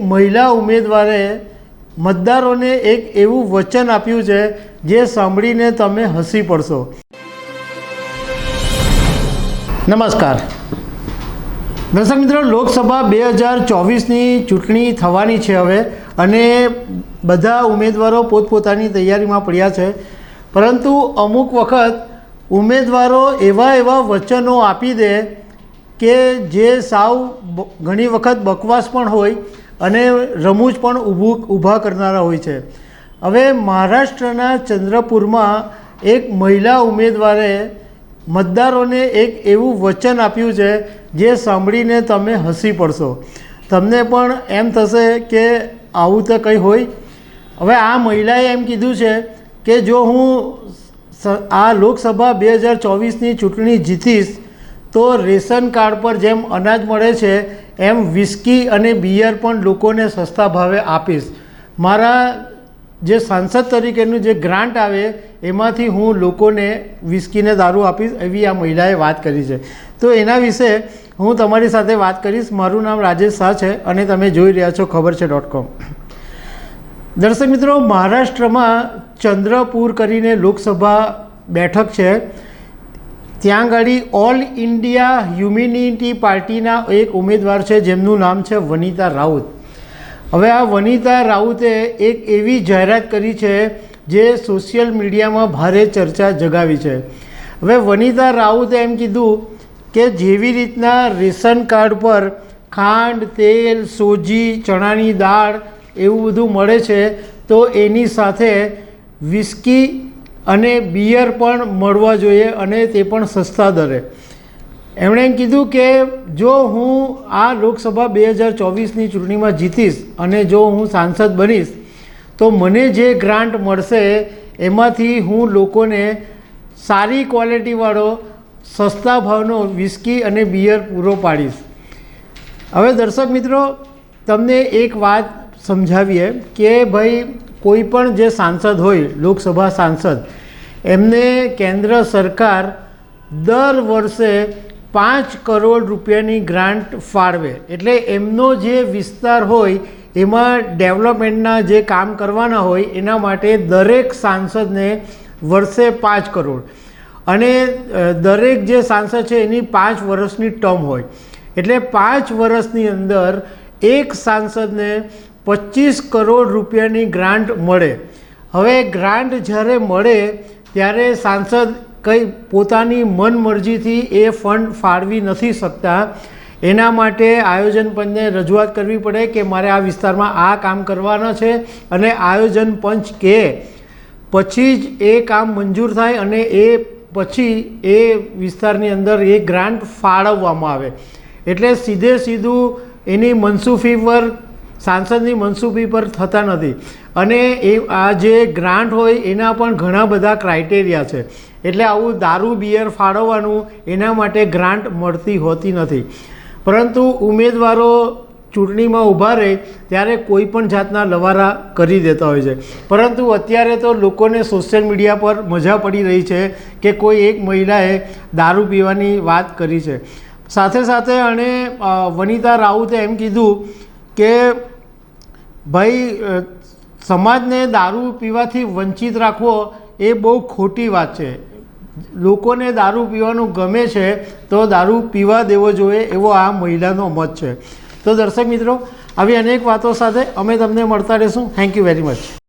મહિલા ઉમેદવારે મતદારોને એક એવું વચન આપ્યું છે જે સાંભળીને તમે હસી પડશો. નમસ્કાર. દર્શક મિત્રો લોકસભા બે હજાર ચોવીસની ચૂંટણી થવાની છે હવે અને બધા ઉમેદવારો પોતપોતાની તૈયારીમાં પડ્યા છે. પરંતુ અમુક વખત ઉમેદવારો એવા એવા વચનો આપી દે કે જે સાવ ઘણી વખત બકવાસ પણ હોય અને રમૂજ પણ ઊભું ઊભા કરનારા હોય છે. હવે મહારાષ્ટ્રના ચંદ્રપુરમાં એક મહિલા ઉમેદવારે મતદારોને એક એવું વચન આપ્યું છે, જે સાંભળીને તમે હસી પડશો. તમને પણ એમ થશે કે આવું તો કંઈ હોય. હવે આ મહિલાએ એમ કીધું છે કે જો હું આ લોકસભા બે હજાર ચોવીસની ચૂંટણી જીતીશ, તો રેશન કાર્ડ પર જેમ અનાજ મળે છે એમ વિસ્કી અને બિયર પણ લોકોને સસ્તા ભાવે આપીશ. મારા જે સાંસદ તરીકેનું જે ગ્રાન્ટ આવે, એમાંથી હું લોકોને વિસ્કીને દારૂ આપીશ એવી આ મહિલાએ વાત કરી છે. તો એના વિશે હું તમારી સાથે વાત કરીશ. મારું નામ રાજેશ શાહ છે અને તમે જોઈ રહ્યા છો ખબર છે ડોટ કોમ દર્શક મિત્રો, મહારાષ્ટ્રમાં ચંદ્રપુર કરીને લોકસભા બેઠક છે. ત્યાં આગળ ઓલ ઇન્ડિયા હ્યુમિનિટી પાર્ટીના એક ઉમેદવાર છે, જેમનું નામ છે વનિતા રાઉત. હવે આ વનિતા રાઉતે એક એવી જાહેરાત કરી છે, જે સોશિયલ મીડિયામાં ભારે ચર્ચા જગાવી છે. હવે વનિતા રાઉતે એમ કીધું કે જેવી રીતના રેશન કાર્ડ પર ખાંડ, તેલ, સોજી, ચણાની દાળ એવું બધું મળે છે, તો એની સાથે વિસ્કી અને બિયર પણ મળવા જોઈએ અને તે પણ સસ્તા દરે. એમણે એમ કીધું કે જો હું આ લોકસભા બે હજાર ચોવીસની ચૂંટણીમાં જીતીશ અને જો હું સાંસદ બનીશ, તો મને જે ગ્રાન્ટ મળશે એમાંથી હું લોકોને સારી ક્વોલિટીવાળો સસ્તા ભાવનો વિસ્કી અને બિયર પૂરો પાડીશ. હવે દર્શક મિત્રો, તમને એક વાત સમજાવીએ કે ભાઈ, કોઈ પણ જે સાંસદ હોય, લોકસભા સાંસદ એમને કેન્દ્ર સરકાર દર વર્ષે પાંચ કરોડ રૂપિયાની ગ્રાન્ટ ફાળવે. એટલે એમનો જે વિસ્તાર હોય, એમાં ડેવલપમેન્ટના જે કામ કરવાના હોય, એના માટે દરેક સાંસદને વર્ષે પાંચ કરોડ. અને દરેક જે સાંસદ છે, એની પાંચ વર્ષની ટર્મ હોય. એટલે પાંચ વર્ષની અંદર એક સાંસદને પચીસ કરોડ રૂપિયાની ગ્રાન્ટ મળે. હવે ગ્રાન્ટ જ્યારે મળે ત્યારે સાંસદ કંઈ પોતાની મનમરજીથી એ ફંડ ફાળવી નથી શકતા. એના માટે આયોજન પંચને રજૂઆત કરવી પડે કે મારે આ વિસ્તારમાં આ કામ કરવાના છે અને આયોજન પંચ કે. પછી જ એ કામ મંજૂર થાય અને એ પછી એ વિસ્તારની અંદર એ ગ્રાન્ટ ફાળવવામાં આવે. એટલે સીધે સીધું એની મનસુફી પર સાંસદની મનસૂફી પર થતા નથી. અને એ આ જે ગ્રાન્ટ હોય એના પણ ઘણા બધા ક્રાઇટેરિયા છે. એટલે આવું દારૂ, બિયર ફાળવવાનું એના માટે ગ્રાન્ટ મળતી હોતી નથી. પરંતુ ઉમેદવારો ચૂંટણીમાં ઊભા રહે ત્યારે કોઈ પણ જાતના લવારા કરી દેતા હોય છે. પરંતુ અત્યારે તો લોકોને સોશિયલ મીડિયા પર મજા પડી રહી છે કે કોઈ એક મહિલાએ દારૂ પીવાની વાત કરી છે. સાથે સાથે અને વનિતા રાઉતે એમ કીધું કે ભાઈ સમાજને દારૂ પીવાથી વંચિત રાખવો એ બહુ ખોટી વાત છે. લોકોને દારૂ પીવાનું ગમે છે તો દારૂ પીવા દેવો જોઈએ એવો આ મહિલાનો મત છે. તો દર્શક મિત્રો, આવી અનેક વાતો સાથે અમે તમને મળતા રહીશું. Thank you very much